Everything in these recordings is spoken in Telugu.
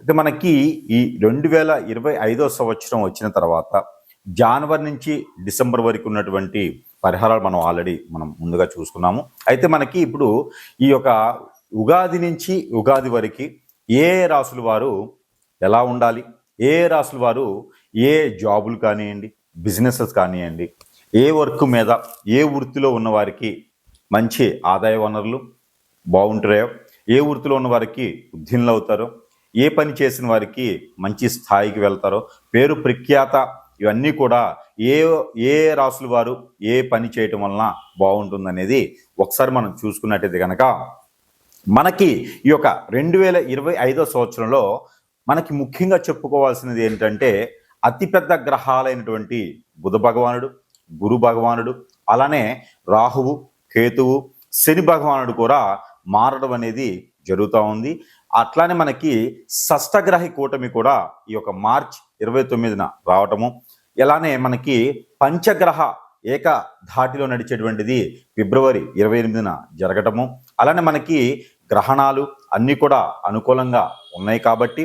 అయితే మనకి ఈ రెండు వేల ఇరవై ఐదో సంవత్సరం వచ్చిన తర్వాత జనవరి నుంచి డిసెంబర్ వరకు ఉన్నటువంటి పరిహారాలు మనం ఆల్రెడీ మనం ముందుగా చూసుకున్నాము. అయితే మనకి ఇప్పుడు ఈ యొక్క ఉగాది నుంచి ఉగాది వరకు ఏ రాసుల వారు ఎలా ఉండాలి? ఏ రాసుల వారు ఏ జాబులు కానివ్వండి బిజినెసెస్ కానివ్వండి ఏ వర్క్ మీద ఏ వృత్తిలో ఉన్న వారికి మంచి ఆదాయ వనరులు బాగుంటాయో ఏ వృత్తిలో ఉన్న వారికి ఉద్యనులు అవుతారో ఏ పని చేసిన వారికి మంచి స్థాయికి వెళ్తారో పేరు ప్రఖ్యాత ఇవన్నీ కూడా ఏ ఏ రాసుల వారు ఏ పని చేయటం వలన బాగుంటుందనేది ఒకసారి మనం చూసుకున్నట్టయితే కనుక మనకి ఈ యొక్క రెండు వేల ఇరవై ఐదో సంవత్సరంలో మనకి ముఖ్యంగా చెప్పుకోవాల్సినది ఏంటంటే అతిపెద్ద గ్రహాలైనటువంటి బుధ భగవానుడు గురు భగవానుడు అలానే రాహువు కేతువు శని భగవానుడు కూడా మారడం అనేది జరుగుతూ ఉంది. అట్లానే మనకి షష్టగ్రహి కూటమి కూడా ఈ యొక్క మార్చ్ ఇరవై తొమ్మిదిన రావటము. ఇలానే మనకి పంచగ్రహ ఏక ధాటిలో నడిచేటువంటిది ఫిబ్రవరి ఇరవై ఎనిమిదిన జరగటము. అలానే మనకి గ్రహణాలు అన్నీ కూడా అనుకూలంగా ఉన్నాయి కాబట్టి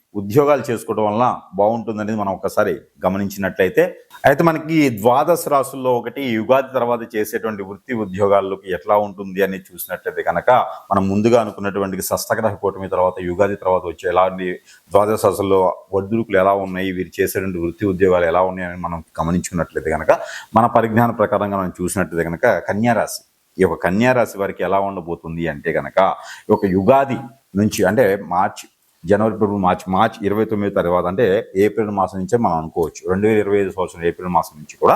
ఉద్యోగాలు చేసుకోవడం వలన బాగుంటుందనేది మనం ఒకసారి గమనించినట్లయితే అయితే మనకి ద్వాదశ రాశుల్లో ఒకటి యుగాది తర్వాత చేసేటువంటి వృత్తి ఉద్యోగాల్లోకి ఎట్లా ఉంటుంది అని చూసినట్లయితే కనుక మనం ముందుగా అనుకున్నటువంటి షష్టగ్రహ కూటమి తర్వాత యుగాది తర్వాత వచ్చే ఎలాంటి ద్వాదశ రాసుల్లో ఒడిదుడుకులు ఎలా ఉన్నాయి వీరు చేసేటువంటి వృత్తి ఉద్యోగాలు ఎలా ఉన్నాయని మనం గమనించుకున్నట్లయితే కనుక మన పరిజ్ఞాన ప్రకారంగా మనం చూసినట్లయితే కనుక కన్యారాశి ఈ యొక్క కన్యారాశి వారికి ఎలా ఉండబోతుంది అంటే కనుక ఈ యొక్క యుగాది నుంచి అంటే మార్చి జనవరి ఫిబ్రవరి మార్చి మార్చి ఇరవై తొమ్మిది తర్వాత అంటే ఏప్రిల్ మాసం నుంచే మనం అనుకోవచ్చు. రెండు వేల ఇరవై ఐదు సంవత్సరం ఏప్రిల్ మాసం నుంచి కూడా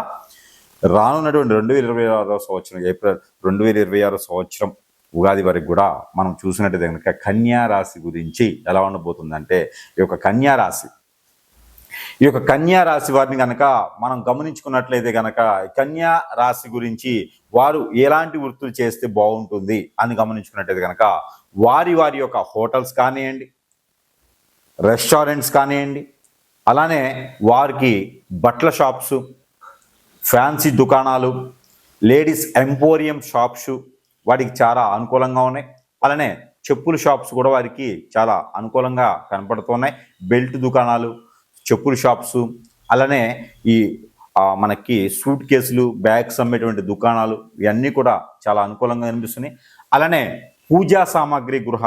రానున్నటువంటి రెండు వేల ఇరవై ఆరో సంవత్సరం ఏప్రిల్ రెండు వేల ఇరవై ఆరో సంవత్సరం ఉగాది వరకు కూడా మనం చూసినట్టయితే కనుక కన్యా రాశి గురించి ఎలా ఉండబోతుందంటే ఈ యొక్క కన్యా రాశి. ఈ యొక్క కన్యా రాశి వారిని కనుక మనం గమనించుకున్నట్లయితే కనుక కన్యా రాశి గురించి వారు ఎలాంటి వృత్తులు చేస్తే బాగుంటుంది అని గమనించుకున్నట్లయితే కనుక వారి వారి యొక్క హోటల్స్ కానివ్వండి రెస్టారెంట్స్ కానివ్వండి అలానే వారికి బట్టల షాప్స్ ఫ్యాన్సీ దుకాణాలు లేడీస్ ఎంపోరియం షాప్స్ వాటికి చాలా అనుకూలంగా ఉన్నాయి. అలానే చెప్పుల షాప్స్ కూడా వారికి చాలా అనుకూలంగా కనపడుతున్నాయి. బెల్ట్ దుకాణాలు చెప్పుల షాప్స్ అలానే ఈ మనకి సూట్ కేసులు బ్యాగ్స్ అమ్మేటువంటి దుకాణాలు ఇవన్నీ కూడా చాలా అనుకూలంగా కనిపిస్తున్నాయి. అలానే పూజా సామాగ్రి గృహ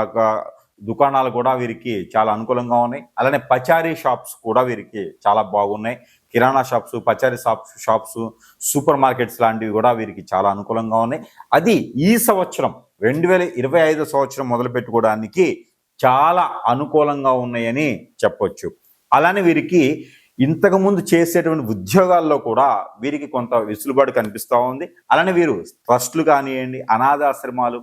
దుకాణాలు కూడా వీరికి చాలా అనుకూలంగా ఉన్నాయి. అలానే పచారీ షాప్స్ కూడా వీరికి చాలా బాగున్నాయి. కిరాణా షాప్స్ పచారీ షాప్స్ షాప్స్ సూపర్ మార్కెట్స్ లాంటివి కూడా వీరికి చాలా అనుకూలంగా ఉన్నాయి. అది ఈ సంవత్సరం రెండు వేల ఇరవై ఐదు సంవత్సరం మొదలు పెట్టుకోవడానికి చాలా అనుకూలంగా ఉన్నాయని చెప్పొచ్చు. అలానే వీరికి ఇంతకుముందు చేసేటువంటి ఉద్యోగాల్లో కూడా వీరికి కొంత వెసులుబాటు కనిపిస్తూ ఉంది. అలానే వీరు ట్రస్టులు కానివ్వండి అనాథాశ్రమాలు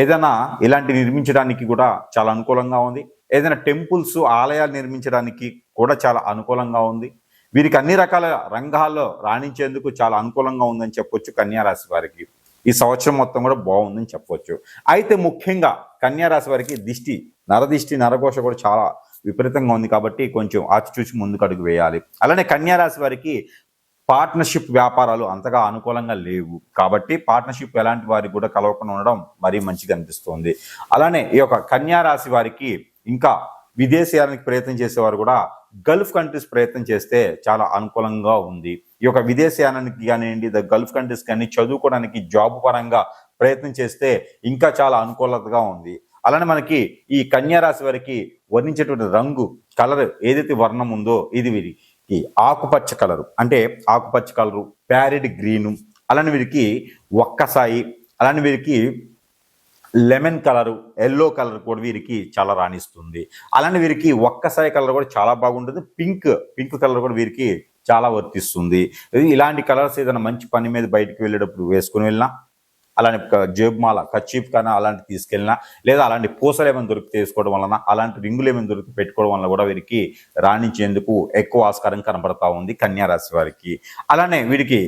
ఏదైనా ఇలాంటి నిర్మించడానికి కూడా చాలా అనుకూలంగా ఉంది. ఏదైనా టెంపుల్స్ ఆలయాలు నిర్మించడానికి కూడా చాలా అనుకూలంగా ఉంది. వీరికి అన్ని రకాల రంగాల్లో రాణించేందుకు చాలా అనుకూలంగా ఉందని చెప్పొచ్చు కన్యారాశి వారికి. ఈ సంవత్సరం మొత్తం కూడా బాగుందని చెప్పొచ్చు. అయితే ముఖ్యంగా కన్యారాశి వారికి దిష్టి నరదిష్టి నరఘోష కూడా చాలా విపరీతంగా ఉంది కాబట్టి కొంచెం ఆచిచూచి ముందుకు అడుగు వేయాలి. అలానే కన్యారాశి వారికి పార్ట్నర్షిప్ వ్యాపారాలు అంతగా అనుకూలంగా లేవు. కాబట్టి పార్ట్నర్షిప్ ఎలాంటి వారికి కూడా కలవకుండా ఉండడం మరీ మంచిగా అనిపిస్తుంది. అలానే ఈ యొక్క కన్యా రాశి వారికి ఇంకా విదేశీయానికి ప్రయత్నం చేసేవారు కూడా గల్ఫ్ కంట్రీస్ ప్రయత్నం చేస్తే చాలా అనుకూలంగా ఉంది. ఈ యొక్క విదేశీయానానికి కానివ్వండి ద గల్ఫ్ కంట్రీస్ కానీ చదువుకోవడానికి జాబ్ పరంగా ప్రయత్నం చేస్తే ఇంకా చాలా అనుకూలతగా ఉంది. అలానే మనకి ఈ కన్యా రాశి వారికి వర్ణించేటువంటి రంగు కలర్ ఏదైతే వర్ణం ఉందో ఇది వీరికి ఆకుపచ్చ కలరు. అంటే ఆకుపచ్చ కలరు ప్యారెడ్ గ్రీను. అలానే వీరికి ఒక్కసాయి అలానే వీరికి లెమన్ కలరు ఎల్లో కలర్ కూడా వీరికి చాలా రాణిస్తుంది. అలానే వీరికి ఒక్కసాయి కలర్ కూడా చాలా బాగుంటుంది. పింక్ పింక్ కలర్ కూడా వీరికి చాలా వర్తిస్తుంది. ఇలాంటి కలర్స్ ఏదైనా మంచి పని మీద బయటకు వెళ్ళేటప్పుడు వేసుకుని వెళ్ళినా అలాంటి జేబుమాల జేబు కచ్చీప్ కానీ అలాంటి తీసుకెళ్ళినా లేదా అలాంటి పూసలు ఏమైనా దొరికి తీసుకోవడం వలన అలాంటి రింగులు ఏమైనా దొరికి పెట్టుకోవడం వలన కూడా వీరికి రాణించేందుకు ఎక్కువ ఆస్కారం కనబడతా ఉంది కన్యారాశి వారికి. అలానే వీరికి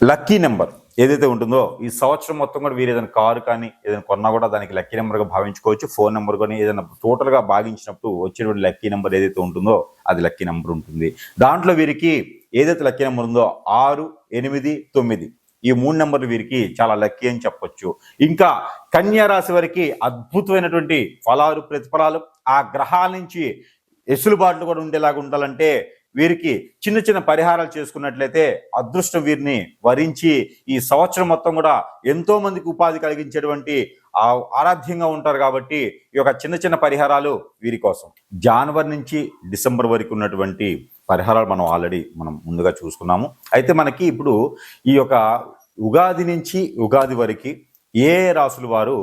లక్కీ నెంబర్ ఏదైతే ఉంటుందో ఈ సంవత్సరం మొత్తం కూడా వీరు ఏదైనా కారు కానీ ఏదైనా కొన్నా కూడా దానికి లక్కీ నెంబర్గా భావించుకోవచ్చు. ఫోన్ నెంబర్ కానీ ఏదైనా టోటల్గా భావించినప్పుడు వచ్చేటువంటి లక్కీ నెంబర్ ఏదైతే ఉంటుందో అది లక్కీ నెంబర్ ఉంటుంది. దాంట్లో వీరికి ఏదైతే లక్కీ నెంబర్ ఉందో ఆరు ఎనిమిది తొమ్మిది ఈ మూడు నెంబర్లు వీరికి చాలా లక్కీ అని చెప్పొచ్చు. ఇంకా కన్యా రాశి వారికి అద్భుతమైనటువంటి ఫలాలు ప్రతిఫలాలు ఆ గ్రహాల నుంచి ఎసులుబాట్లు కూడా ఉండేలాగా ఉండాలంటే వీరికి చిన్న చిన్న పరిహారాలు చేసుకున్నట్లయితే అదృష్టం వీరిని వరించి ఈ సంవత్సరం మొత్తం కూడా ఎంతో మందికి ఉపాధి కలిగించేటువంటి ఆరాధ్యంగా ఉంటారు కాబట్టి ఈ యొక్క చిన్న చిన్న పరిహారాలు వీరి కోసం. జనవరి నుంచి డిసెంబర్ వరకు ఉన్నటువంటి పరిహారాలు మనం ఆల్రెడీ మనం ముందుగా చూసుకున్నాము. అయితే మనకి ఇప్పుడు ఈ యొక్క ఉగాది నుంచి ఉగాది వరకు ఏ రాసుల వారు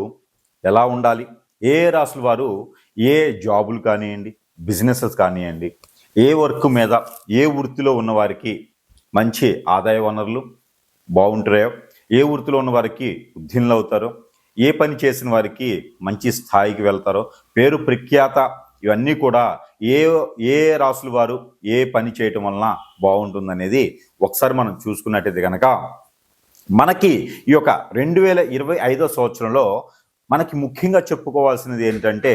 ఎలా ఉండాలి? ఏ రాసుల వారు ఏ జాబులు కానివ్వండి బిజినెసెస్ కానివ్వండి ఏ వర్క్ మీద ఏ వృత్తిలో ఉన్నవారికి మంచి ఆదాయ వనరులు బాగుంటాయో ఏ వృత్తిలో ఉన్న వారికి ఉద్యనులు అవుతారో ఏ పని చేసిన వారికి మంచి స్థాయికి వెళ్తారో పేరు ప్రఖ్యాత ఇవన్నీ కూడా ఏ ఏ రాసుల వారు ఏ పని చేయటం వలన బాగుంటుందనేది ఒకసారి మనం చూసుకున్నట్టయితే కనుక మనకి ఈ యొక్క రెండు వేల ఇరవై ఐదో సంవత్సరంలో మనకి ముఖ్యంగా చెప్పుకోవాల్సినది ఏంటంటే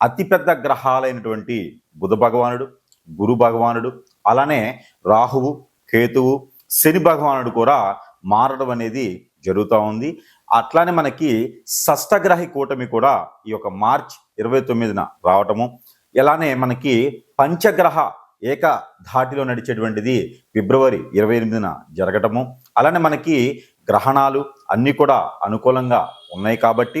అతిపెద్ద గ్రహాలైనటువంటి బుధ భగవానుడు గురు భగవానుడు అలానే రాహువు కేతువు శని భగవానుడు కూడా మారడం అనేది జరుగుతూ ఉంది. అట్లానే మనకి షష్టగ్రహి కూటమి కూడా ఈ యొక్క మార్చ్ ఇరవై తొమ్మిదిన రావటము. ఇలానే మనకి పంచగ్రహ ఏక ధాటిలో నడిచేటువంటిది ఫిబ్రవరి ఇరవై ఎనిమిదిన జరగటము. అలానే మనకి గ్రహణాలు అన్నీ కూడా అనుకూలంగా ఉన్నాయి కాబట్టి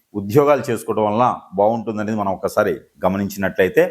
ఉద్యోగాలు చేసుకోవడం వలన బాగుంటుందనేది మనం ఒకసారి గమనించినట్లయితే